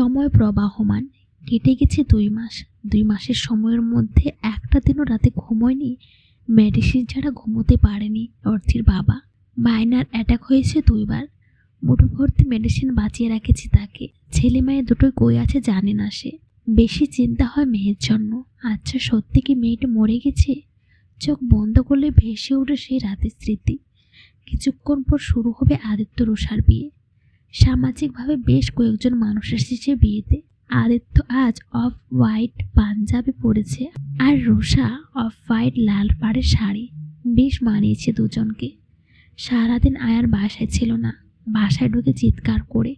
সময় প্রবাহমান। কেটে গেছে দুই মাস। দুই মাসের সময়ের মধ্যে একটা দিনও রাতে ঘুমোয়নি। মেডিসিন ছাড়া ঘুমোতে পারেনি অর্থির বাবা। বায়নার অ্যাটাক হয়েছে দুইবার। মুঠো ভর্তি মেডিসিন বাঁচিয়ে রেখেছি তাকে। ছেলে মেয়ে দুটোই কই আছে জানে না সে। বেশি চিন্তা হয় মেয়ের জন্য। আচ্ছা সত্যি কি মেয়েটা মরে গেছে? চোখ বন্ধ করলে ভেসে ওঠে সেই রাতের স্মৃতি। কিছুক্ষণ পর শুরু হবে আদিত্য রোষার বিয়ে। সামাজিকভাবে বেশ কয়েকজন মানুষ এসেছে বিয়েতে আদিত্য আজ অফ হোয়াইট পাঞ্জাবি পরেছে আর রুষা অফ হোয়াইট লাল পাড়ের শাড়ি বেশ মানিয়েছে দুজনকে। সারাদিন আয়ার বাসায় ছিল না, বাসায় ঢুকে চিৎকার করে।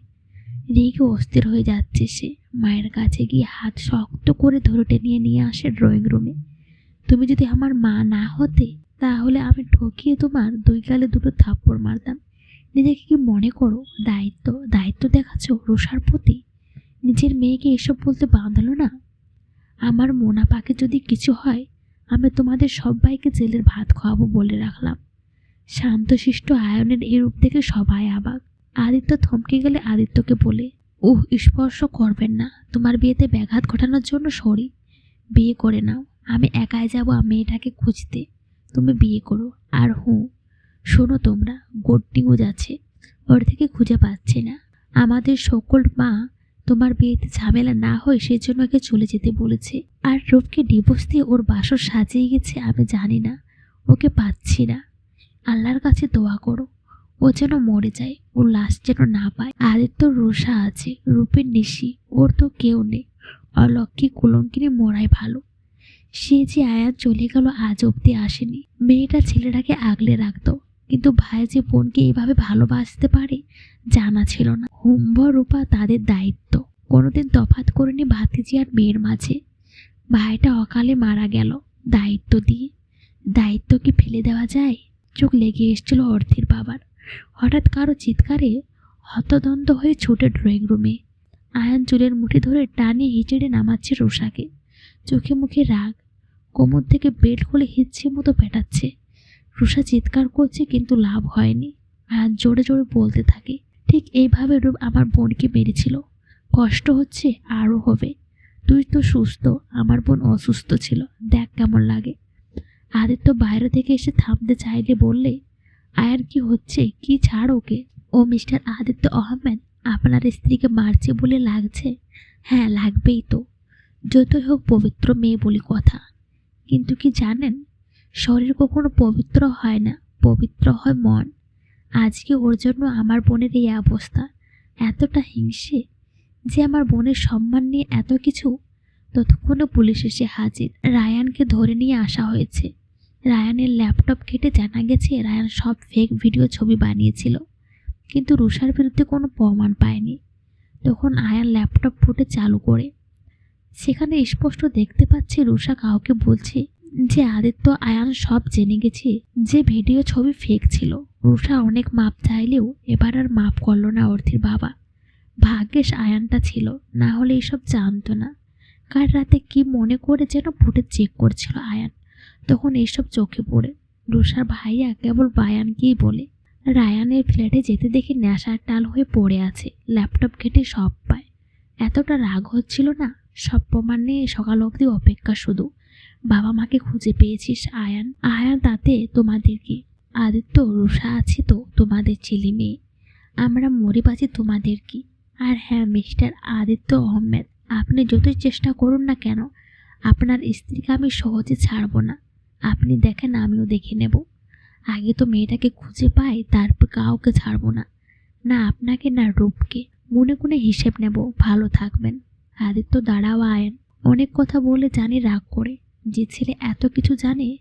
রেগে অস্থির হয়ে যাচ্ছে সে। মায়ের কাছে গিয়ে হাত শক্ত করে ধরে টেনে নিয়ে আসে ড্রয়িং রুমে। তুমি যদি আমার মা না হতে, তাহলে আমি ঠকিয়ে তোমার দুই গালে দুটো থাপ্পড় মারতাম। নিজেকে কি মনে করো দায়িত্ব দায়িত্ব দেখাচ্ছ রোষার প্রতি? নিজের মেয়েকে এসব বলতে বাঁধলো না? আমার মোনা পাকে যদি কিছু হয়, আমি তোমাদের সবাইকে জেলের ভাত খাওয়াবো বলে রাখলাম। শান্তশিষ্ট আয়নের এই রূপ দেখে সবাই আবাক আদিত্য থমকে গেলে আদিত্যকে বলে, উহ, স্পর্শ করবেন না। তোমার বিয়েতে ব্যাঘাত ঘটানোর জন্য সরি। বিয়ে করে নাও। আমি একাই যাব মেয়েটাকে খুঁজতে। তুমি বিয়ে করো। আর হুঁ শোনো তোমরা গুড নিউজ আছে ওর থেকে খুঁজে পাচ্ছি না। আমাদের সকল মা তোমার বিয়েতে ঝামেলা না হয় সেজন্য ওকে চলে যেতে বলেছে। আর রূপকে ডিভোর্স দিয়ে ওর বাসর সাজিয়ে গেছে আমি জানি না, ওকে পাচ্ছি না। আল্লাহর কাছে দোয়া করো, ও যেন মরে যায়, ওর লাশ যেন না পায়। আদিত্য রোষা আছে, রূপের নিশি, ওর তো কেউ নেই। অলক্ষী কুলঙ্কিনী মরাই ভালো। সে যে আয়া চলে গেল আজ অব্দি আসেনি। মেয়েটা ছেলেটাকে আগলে রাখতো। কিন্তু ভাই যে বোনকে এইভাবে ভালোবাসতে পারে, জানা ছিল না। হুম্ভ রূপা তাদের দায়িত্ব। কোনোদিন তফাত করেনি ভাতিজি আর মেয়ের মাঝে। ভাইটা অকালে মারা গেল দায়িত্ব দিয়ে। দায়িত্ব কি ফেলে দেওয়া যায়? চোখ লেগে এসেছিল অর্থের বাবার। হঠাৎ কারও চিৎকারে হতদন্ত হয়ে ছুটে ড্রয়িং রুমে। আয়ান চুলের মুঠি ধরে টানে হিচড়ে নামাচ্ছে রোষাকে চোখে মুখে রাগ। কোমর থেকে বেল্ট খুলে হিচ্ছে মতো পেটাচ্ছে। রুষা চিৎকার করছে, কিন্তু লাভ হয়নি। আয়ান জোরে জোরে বলতে থাকে, ঠিক এইভাবে রূপ আমার বোনকে মেরেছিল। কষ্ট হচ্ছে, আরও হবে। তুই তো সুস্থ, আমার বোন অসুস্থ ছিল। দেখ কেমন লাগে। আদিত্য বাইরে থেকে এসে থামতে চাইলে বললে আয়ার কি হচ্ছে? কি ছাড় ওকে? ও মিস্টার আদিত্য আহমেদ, আপনার স্ত্রীকে মারছে বলে লাগছে? হ্যাঁ লাগবেই তো। যতই হোক পবিত্র মেয়ে বলি কথা। কিন্তু কি জানেন শরীর কখনো পবিত্র হয় না, পবিত্র হয় মন। আজকে ওর জন্য আমার বোনের এই অবস্থা এতটা হিংসে যে আমার বোনের সম্মান নিয়ে এত কিছু। ততক্ষণে পুলিশ এসে হাজির। রায়ানকে ধরে নিয়ে আসা হয়েছে। রায়ানের ল্যাপটপ ঘেটে জানা গেছে রায়ান সব ফেক ভিডিও ছবি বানিয়েছিল। কিন্তু রুষার বিরুদ্ধে কোনো প্রমাণ পায়নি। তখন আয়ান ল্যাপটপ ফুটে চালু করে। সেখানে স্পষ্ট দেখতে পাচ্ছি রুষা কাউকে বলছে যে আদিত্য, আয়ান সব জেনে গেছে যে ভিডিও ছবি ফেক ছিল। রুষা অনেক মাপ চাইলেও এবার আর মাপ করল না অর্থের বাবা। ভাগ্যেশ আয়ানটা ছিল, না হলে এসব জানতো না। কার রাতে কি মনে করে যেন ফুটে চেক করছিল আয়ান। তখন এইসব চোখে পড়ে। রুষার ভাইয়া কেবল বায়ানকেই বলে, রায়ানের ফ্ল্যাটে যেতে দেখে নেশার টাল হয়ে পড়ে আছে, ল্যাপটপ ঘেটে সব পায়। এতটা রাগ হচ্ছিল না? সব প্রমাণ নিয়ে সকাল অবধি অপেক্ষা শুধু। বাবা মাকে খুঁজে পেয়েছিস, আয়ান। আয়ান, তাতে তোমাদের কি আদিত্য রুষা আছে তো, তোমাদের ছেলে মেয়ে। আমরা মরে বাঁচি তোমাদের কি আর হ্যাঁ মিস্টার আদিত্য আহমেদ, আপনি যতই চেষ্টা করুন না কেন, আপনার স্ত্রীকে আমি সহজে ছাড়বো না। আপনি দেখেন, আমিও দেখে নেব। আগে তো মেয়েটাকে খুঁজে পাই, তারপর কাউকে ছাড়বো না। না আপনাকে, না রূপকে। মনে কোনে হিসেব নেব। ভালো থাকবেন। আদিত্য, দাঁড়াও আয়েন। অনেক কথা বলে জানি রাগ করে। যে ছেলে এত কিছু জানে,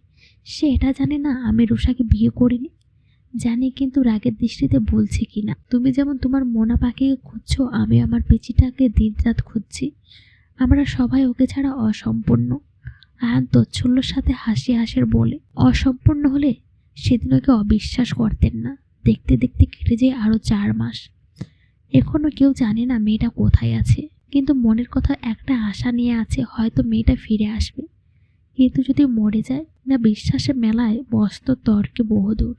সে এটা জানে না আমি রুষাকে বিয়ে করিনি। জানি কিন্তু রাগের দৃষ্টিতে বলছি কি না তুমি যেমন তোমার মোনা পাখিকে খুঁজছো, আমি আমার পিচিটাকে দিনরাত খুঁজছি। আমরা সবাই ওকে ছাড়া অসম্পূর্ণ। আয়ান তচ্ছল্যর সাথে হাসি হাসের বলে, অসম্পূর্ণ হলে সেদিন ওকে অবিশ্বাস করতেন না। দেখতে দেখতে কেটে যায় আরও চার মাস। এখনও কেউ জানে না মেয়েটা কোথায় আছে। কিন্তু মনের কথা একটা আশা নিয়ে আছে, হয়তো মেয়েটা ফিরে আসবে। কিন্তু যদি মরে যায় না বিশ্বাসে মেলায় বস্ত তর্কে বহুদূর।